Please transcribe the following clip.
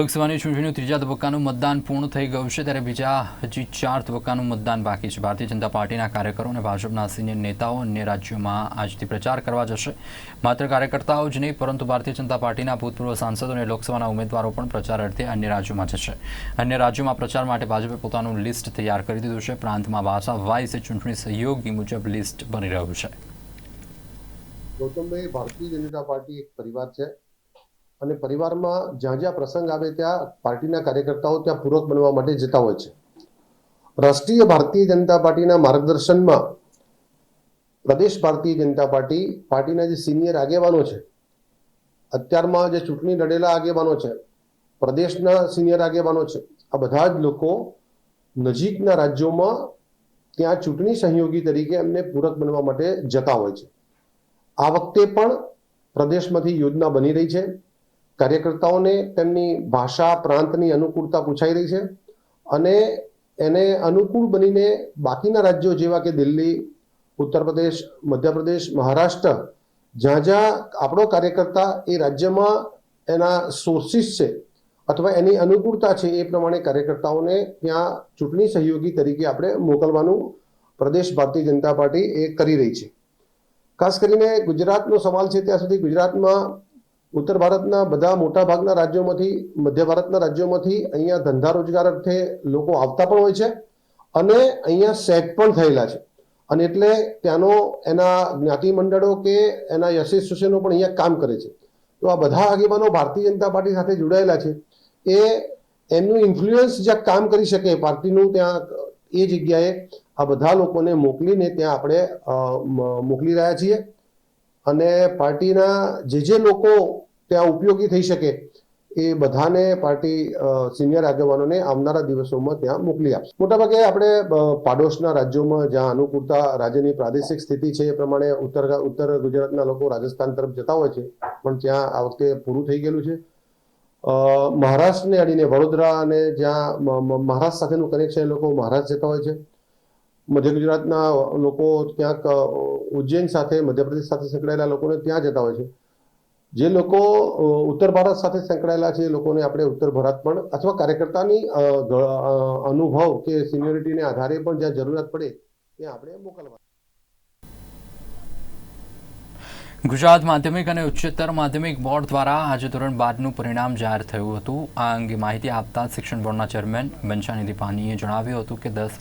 લોકસભાની ચૂંટણીનું ત્રીજા તબક્કાનું મતદાન પૂર્ણ થઈ ગયું છે ત્યારે બીજા હજી ચાર તબક્કાનું મતદાન બાકી છે. ભારતીય જનતા પાર્ટીના કાર્યકરો અને ભાજપના સિનિયર નેતાઓ અન્ય રાજ્યોમાં આજથી પ્રચાર કરવા જશે. માત્ર કાર્યકર્તાઓ જ નહીં, પરંતુ ભારતીય જનતા પાર્ટીના ભૂતપૂર્વ સાંસદો અને લોકસભાના ઉમેદવારો પણ પ્રચાર અર્થે અન્ય રાજ્યોમાં જશે. અન્ય રાજ્યોમાં પ્રચાર માટે ભાજપે પોતાનું લિસ્ટ તૈયાર કરી દીધું છે. પ્રાંતમાં ભાષા વાઇઝ ચૂંટણી સહયોગી મુજબ લિસ્ટ બની રહ્યું છે. ગૌતમભાઈ, ભારતીય જનતા પાર્ટી એક પરિવાર છે. અને પરિવારમાં જ્યાં જ્યાં પ્રસંગ આવે ત્યાં પાર્ટીના કાર્યકર્તાઓ ત્યાં પૂરક બનવા માટે જતા હોય છે. રાષ્ટ્રીય ભારતીય જનતા પાર્ટીના માર્ગદર્શનમાં પ્રદેશ ભારતીય જનતા પાર્ટી પાર્ટીના જે સિનિયર આગેવાનો છે, અત્યારમાં જે ચૂંટણી લડેલા આગેવાનો છે, પ્રદેશના સિનિયર આગેવાનો છે, આ બધા જ લોકો નજીકના રાજ્યોમાં ત્યાં ચૂંટણી સહયોગી તરીકે એમને પૂરક બનવા માટે જતા હોય છે. આ વખતે પણ પ્રદેશમાંથી યોજના બની રહી છે. કાર્યકર્તાઓને તેમની ભાષા, પ્રાંતની અનુકૂળતા પૂછાઈ રહી છે અને એને અનુકૂળ બનીને બાકીના રાજ્યો જેવા કે દિલ્હી ઉત્તર પ્રદેશ મધ્યપ્રદેશ, મહારાષ્ટ્ર, જ્યાં જ્યાં આપણો કાર્યકર્તા એ રાજ્યમાં એના સોર્સિસ છે અથવા એની અનુકૂળતા છે એ પ્રમાણે કાર્યકર્તાઓને ત્યાં ચૂંટણી સહયોગી તરીકે આપણે મોકલવાનું પ્રદેશ ભારતીય જનતા પાર્ટી એ કરી રહી છે. ખાસ કરીને ગુજરાતનો સવાલ છે ત્યાં સુધી ગુજરાતમાં ઉત્તર ભારતના બધા મોટા ભાગના રાજ્યોમાંથી, મધ્ય ભારતના રાજ્યોમાંથી અહીંયા ધંધા રોજગાર અર્થે લોકો આવતા પણ હોય છે અને અહીંયા સેટ પણ થયેલા છે. અને એટલે ત્યાંનો એના જ્ઞાતિ મંડળો કે એના એસોસિએશનો પણ અહીંયા કામ કરે છે. તો આ બધા આગેવાનો ભારતીય જનતા પાર્ટી સાથે જોડાયેલા છે. એ એમનું ઇન્ફ્લુઅન્સ જ્યાં કામ કરી શકે પાર્ટીનું ત્યાં એ જગ્યાએ આ બધા લોકોને મોકલીને ત્યાં આપણે મોકલી રહ્યા છીએ. અને પાર્ટીના જે જે લોકો ત્યાં ઉપયોગી થઈ શકે એ બધાને પાર્ટી સિનિયર આગેવાનોને આવનારા દિવસોમાં ત્યાં મોકલી આપશે. મોટાભાગે આપણે પાડોશના રાજ્યોમાં જ્યાં અનુકૂળતા રાજ્યની પ્રાદેશિક સ્થિતિ છે એ પ્રમાણે ઉત્તર ઉત્તર ગુજરાતના લોકો રાજસ્થાન તરફ જતા હોય છે, પણ ત્યાં આ વખતે પૂરું થઈ ગયેલું છે. મહારાષ્ટ્રને અડીને વડોદરા અને જ્યાં મહારાષ્ટ્ર સાથેનું કનેક્શન એ લોકો મહારાષ્ટ્ર જતા હોય છે. મધ્ય ગુજરાતના લોકો ક્યાંક ઉજ્જૈન સાથે, મધ્યપ્રદેશ સાથે સંકળાયેલા લોકોને ત્યાં જતા હોય છે. જે લોકો ઉત્તર ભારત સાથે સંકળાયેલા છે, એ લોકોને આપણે ઉત્તર ભારત પણ અથવા કાર્યકર્તાની અનુભવ કે સિનિયોરિટીને આધારે પણ જ્યાં જરૂરિયાત પડે, ત્યાં આપણે મોકલવા. ગુજરાત માધ્યમિક અને ઉચ્ચતર માધ્યમિક બોર્ડ દ્વારા આજે ધોરણ બારનું પરિણામ જાહેર થયું હતું. આ અંગે માહિતી આપતા શિક્ષણ બોર્ડના ચેરમેન બંછાનિધિ પાનીએ જણાવ્યું હતું કે દસ